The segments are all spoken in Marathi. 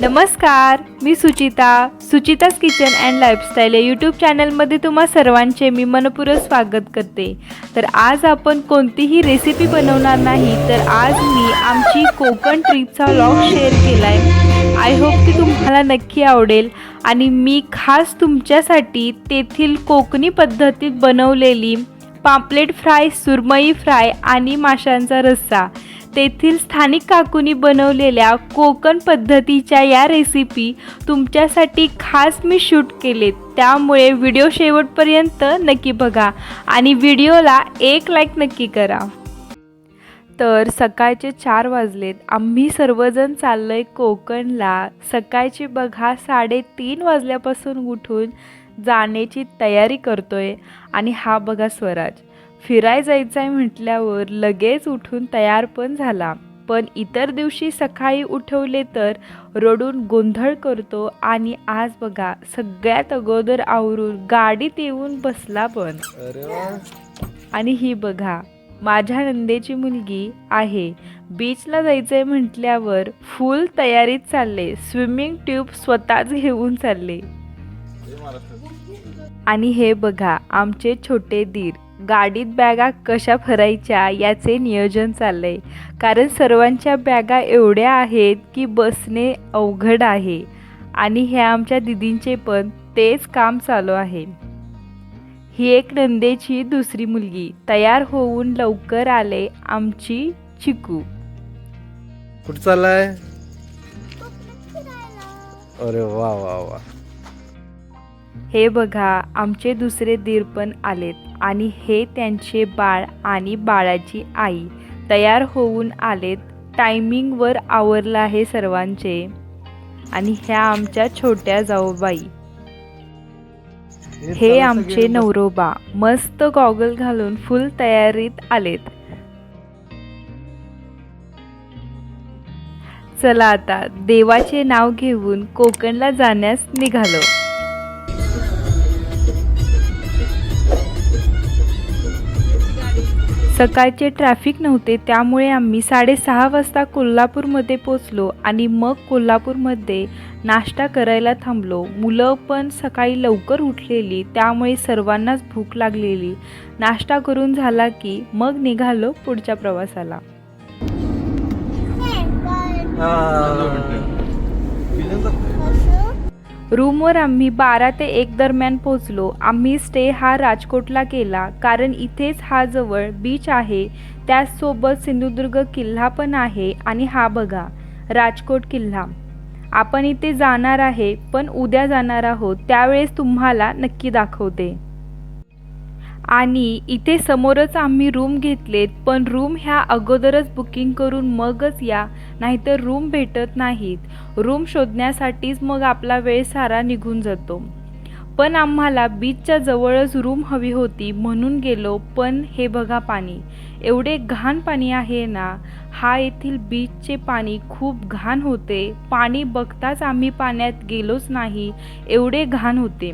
नमस्कार मी Suchita Suchita's kitchen and lifestyle या यूट्यूब चॅनलमध्ये तुम्हा सर्वांचे मी मनपूर्वक स्वागत करते. तर आज आपण कोणतीही रेसिपी बनवणार नाही तर आज मी आमची कोकण ट्रीपचा व्लॉग शेअर केला आहे आय होप की तुम्हाला नक्की आवडेल आणि मी खास तुमच्यासाठी तेथील कोकणी पद्धतीत बनवलेली पापलेट फ्राय सुरमई फ्राय आणि माशांचा रस्सा तेथील स्थानिक काकूनी बनवलेल्या कोकण पद्धतीच्या या रेसिपी तुमच्यासाठी खास मी शूट केलेत. त्यामुळे व्हिडिओ शेवटपर्यंत नक्की बघा आणि व्हिडिओला एक लाईक नक्की करा. तर सकाळचे चार वाजलेत. आम्ही सर्वजण चाललो आहे कोकणला. सकाळची बघा साडेतीन वाजल्यापासून उठून जाण्याची तयारी करतोय. आणि हा बघा स्वराज. फिराय जायचं आहे म्हटल्यावर लगेच उठून तयार पण झाला. पण इतर दिवशी सकाळी उठवले तर रडून गोंधळ करतो आणि आज बघा सगळ्यात अगोदर आवरून गाडीत येऊन बसला पण. आणि ही बघा माझ्या नंदेची मुलगी आहे. बीचला जायचंय म्हटल्यावर फुल तयारीत चालले. स्विमिंग ट्यूब स्वतःच घेऊन चालले. आणि हे बघा आमचे छोटे दीर. गाडीत बॅगा कशा भरायच्या याचे नियोजन चाललंय. कारण सर्वांच्या बॅगा एवढ्या आहेत की बसणे अवघड आहे. आणि ह्या आमच्या दिदींचे पण तेच काम चालू आहे. ही एक नंदेची दुसरी मुलगी. तयार होऊन लवकर आले आमची चिकू. कुठं चाललाय? अरे वा वा वा. हे बघा आमचे दुसरे दीर पण आलेत. आणि हे त्यांचे बाळ आणि बाळाची आई तयार होऊन आलेत. टायमिंगवर आवरलं आहे सर्वांचे. आणि ह्या आमच्या छोट्या जाऊबाई. हे आमचे नवरोबा. मस्त गॉगल घालून फुल तयारीत आलेत. चला आता देवाचे नाव घेऊन कोकणला जाण्यास निघालो. सकाळचे ट्रॅफिक नव्हते त्यामुळे आम्ही साडेसहा वाजता कोल्हापूरमध्ये पोचलो आणि मग कोल्हापूरमध्ये नाश्ता करायला थांबलो. मुलं पण सकाळी लवकर उठलेली त्यामुळे सर्वांनाच भूक लागलेली. नाश्ता करून झाला की मग निघालो पुढच्या प्रवासाला. रूमवर आम्ही बारा ते एक दरम्यान पोचलो आम्ही स्टे हा राजकोटला केला. कारण इथेच हा जवळ बीच आहे. त्याचसोबत सिंधुदुर्ग किल्ला पण आहे आणि हा बघा राजकोट किल्ला. आपण इथे जाणार आहे पण उद्या जाणार आहोत. त्यावेळेस तुम्हाला नक्की दाखवते. आणि इथे समोरच आम्ही रूम घेतलेत पण रूम ह्या अगोदरच बुकिंग करून मगच या नाहीतर रूम भेटत नाहीत. रूम शोधण्यासाठीच मग आपला वेळ सारा निघून जातो. पण आम्हाला बीचच्या जवळच रूम हवी होती म्हणून गेलो पण हे बघा पाणी एवढे घाण पाणी आहे ना हा येथील बीचचे पाणी खूप घाण होते. पाणी बघताच आम्ही पाण्यात गेलोच नाही एवढे घाण होते.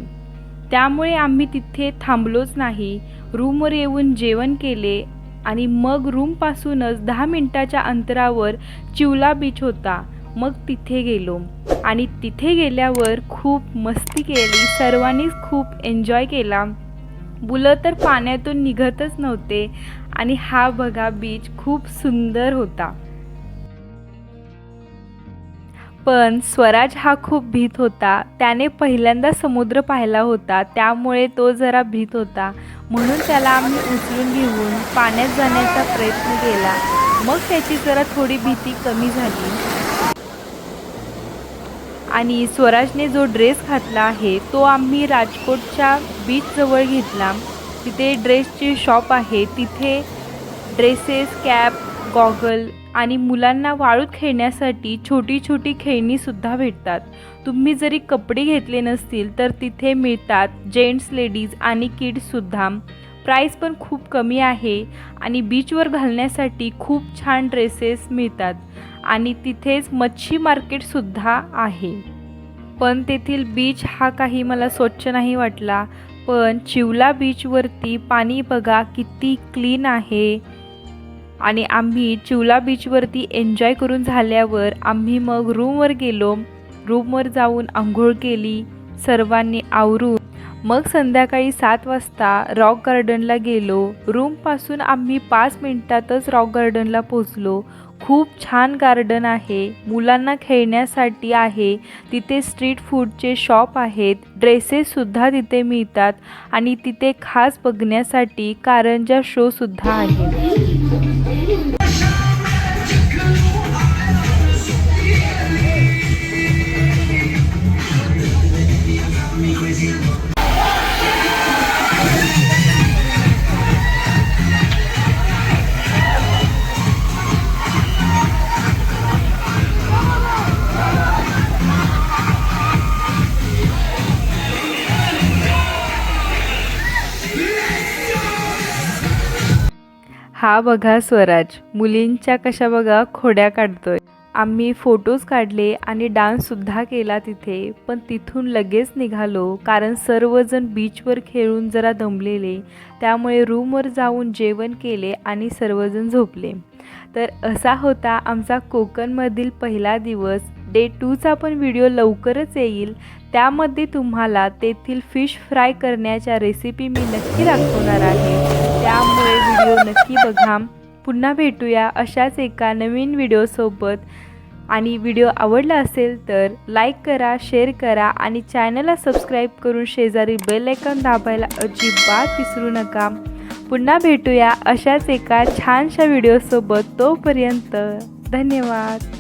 त्यामुळे आम्ही तिथे थांबलोच नाही. रूमवर येऊन जेवण केले आणि मग रूमपासूनच दहा मिनटाच्या अंतरावर चिवला बीच होता. मग तिथे गेलो. आणि तिथे गेल्यावर खूप मस्ती केली. सर्वांनीच खूप एन्जॉय केला. मुलं तर पाण्यातून निघतच नव्हते. आणि हा बघा बीच खूप सुंदर होता. पण स्वराज हा खूप भीत होता. त्याने पहिल्यांदा समुद्र पाहिला होता. त्यामुळे तो जरा भीत होता. म्हणून त्याला आम्ही उचलून घेऊन पाण्यात जाण्याचा प्रयत्न केला. मग त्याची जरा थोडी भीती कमी झाली. आणि स्वराजने जो ड्रेस घातला आहे तो आम्ही राजकोटच्या बीचजवळ घेतला. तिथे ड्रेसची शॉप आहे. तिथे ड्रेसेस कॅप गॉगल आणि मुलांना वाळूत खेळण्यासाठी छोटी छोटी खेळणीसुद्धा भेटतात. तुम्ही जरी कपडे घेतले नसतील तर तिथे मिळतात जेंट्स लेडीज आणि किड्ससुद्धा प्राईस पण खूप कमी आहे आणि बीचवर घालण्यासाठी खूप छान ड्रेसेस मिळतात आणि तिथेच मच्छी मार्केटसुद्धा आहे. पण तेथील बीच हा काही मला स्वच्छ नाही वाटला. पण चिवला बीचवरती पाणी बघा किती क्लीन आहे. आणि आम्ही चिवला बीचवरती एन्जॉय करून झाल्यावर आम्ही मग रूमवर गेलो. रूमवर जाऊन आंघोळ केली. सर्वांनी आवरून मग संध्याकाळी सात वाजता रॉक गार्डनला गेलो. रूमपासून आम्ही पाच मिनटातच रॉक गार्डनला पोचलो खूप छान गार्डन आहे. मुलांना खेळण्यासाठी आहे. तिथे स्ट्रीट फूडचे शॉप आहेत. ड्रेसेससुद्धा तिथे मिळतात. आणि तिथे खास बघण्यासाठी कारंजा शोसुद्धा आहे. हा बघा स्वराज मुलींच्या कशा बघा खोड्या काढतोय. आम्ही फोटोज काढले आणि डान्ससुद्धा केला तिथे पण तिथून लगेच निघालो कारण सर्वजण बीचवर खेळून जरा दमलेले. त्यामुळे रूमवर जाऊन जेवण केले आणि सर्वजण झोपले. तर असा होता आमचा कोकणमधील पहिला दिवस. डे टूचा पण व्हिडिओ लवकरच येईल. त्यामध्ये तुम्हाला तेथील फिश फ्राय करण्याच्या रेसिपी मी नक्की दाखवणार आहे. त्यामुळे व्हिडिओ नक्की बघा. पुन्हा भेटूया अशाच एका नवीन व्हिडिओसोबत आणि व्हिडिओ आवडला असेल तर लाईक करा शेअर करा आणि चॅनलला सबस्क्राईब करून शेजारी बेल दाबायला अजिबात विसरू नका. पुन्हा भेटूया अशाच एका छानशा व्हिडिओसोबत तोपर्यंत धन्यवाद.